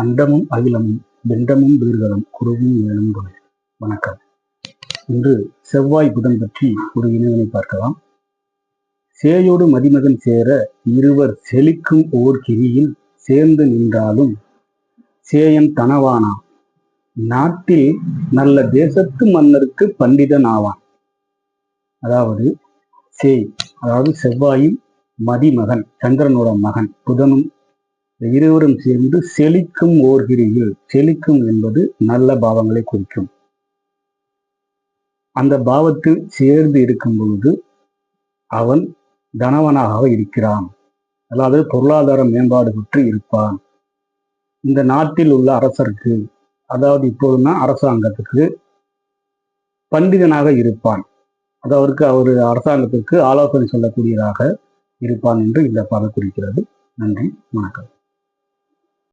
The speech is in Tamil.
அண்டமும் அகிலமும் பிண்டமும் வீர்களும் குருவும் ஏனும் துணை வணக்கம். இன்று செவ்வாய் புதன் பற்றி ஒரு இணைவினை பார்க்கலாம். சேயோடு மதிமகன் சேர இருவர் செழிக்கும் ஓர் கிரியில் சேர்ந்து நின்றாலும் சேயன் தனவானா. நாட்டில் நல்ல தேசத்து மன்னருக்கு பண்டிதன் ஆவான் அதாவது சேய் அதாவது செவ்வாயின் மதிமகன் சந்திரனோட மகன் புதனும் இருவரும் சேர்ந்து செழிக்கும் ஓர்கிரியில் செழிக்கும் என்பது நல்ல பாவங்களை குறிக்கும். அந்த பாவத்தில் சேர்ந்து இருக்கும் பொழுது அவன் தனவனாக இருக்கிறான். அதாவது பொருளாதார மேம்பாடு பெற்று இருப்பான். இந்த நாட்டில் உள்ள அரசருக்கு அதாவது இப்போதுனா அரசாங்கத்துக்கு பண்டிதனாக இருப்பான். அதாவது அவர் அரசாங்கத்திற்கு ஆலோசனை சொல்லக்கூடியதாக இருப்பான் என்று இந்த பதம் குறிக்கிறது. நன்றி வணக்கம்.